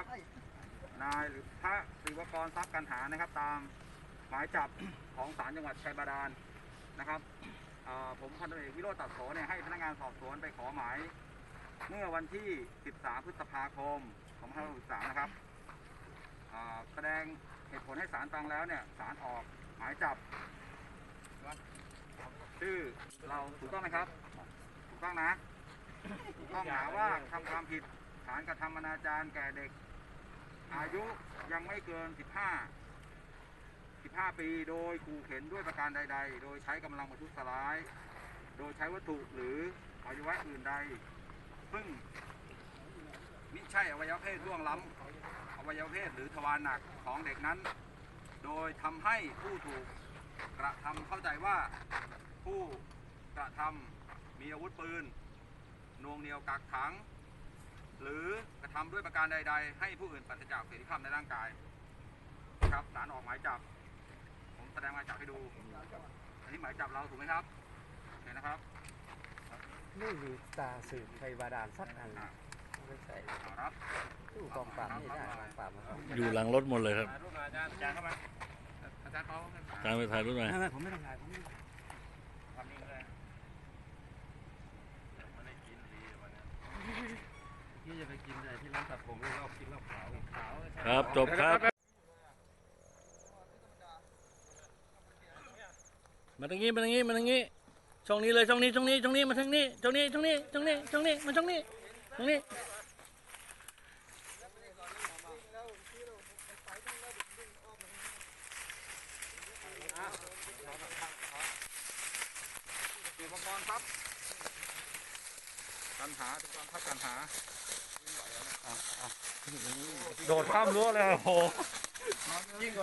นะครับ นายหรือพระศิวกรทรัพย์กันหานะครับ ตามหมายจับของศาลจังหวัดชัยบาดาลนะครับผมพันตำรวจเอกวิโรจน์ตัดโสเนี่ยให้พนักงานสอบสวนไปขอหมาย เมื่อวันที่ 13 พฤษภาคม2563นะครับแสดงเหตุผลให้ศาลฟังแล้วเนี่ยศาลออกหมายจับชื่อเราถูกต้องไหมครับ ถูกต้องนะ ถูกต้องหาว่าทำความผิดานกระทำอนาจารแก่เด็ก อายุยังไม่เกิน 15 15 ปี โดยขู่เข็นด้วยประการใด ๆ โดยใช้กำลังประทุษร้าย โดยใช้วัตถุหรืออวัยวะอื่นใด ซึ่งมิใช่อวัยวะเพศล่วงล้ำอวัยวะเพศหรือทวารหนักของเด็กนั้น โดยทำให้ผู้ถูกกระทำเข้าใจว่าผู้กระทำมีอาวุธปืนนวงเหนียวกักขัง หรือกระทำด้วยประการใด ๆ ให้ผู้อื่นปราศจากเสรีภาพในร่างกายนะครับศาลออกหมายจับ ผมแสดงหมายจับให้ดู อันนี้หมายจับเราถูกไหมครับเห็นนะครับไม่มีตาสืบไทยบาดาลสักอันอ่าไม่ใช่เอารับตู้กองปราบไม่ได้กองปราบมันอยู่หลังรถหมดเลยครับถ่ายรูปมาอาจารย์อาจารย์เข้ามาอาจารย์เปาเข้ามาตามไปถ่ายรูปหน่อย ไม่ไม่ผมไม่ต้องถ่ายผมไม่ต้องทำนี่เลยไม่ได้กินดีวันนี้ พี่จะ ไปกินอะไรที่ร้านตัดผมหรือเรากินเหล้าขาวขาวครับจบครับ มาทางนี้มาทางนี้มาทางนี้ช่องนี้เลยช่องนี้ช่องนี้ช่องนี้มาทางนี้ช่องนี้ช่องนี้ช่องนี้ช่องนี้มาช่องนี้ช่องนี้อุปกรณ์ครับกันหาอุปกรณ์ครับกันหา โดดข้ามรั้วเลยโอ้โห ยิ่งกว่า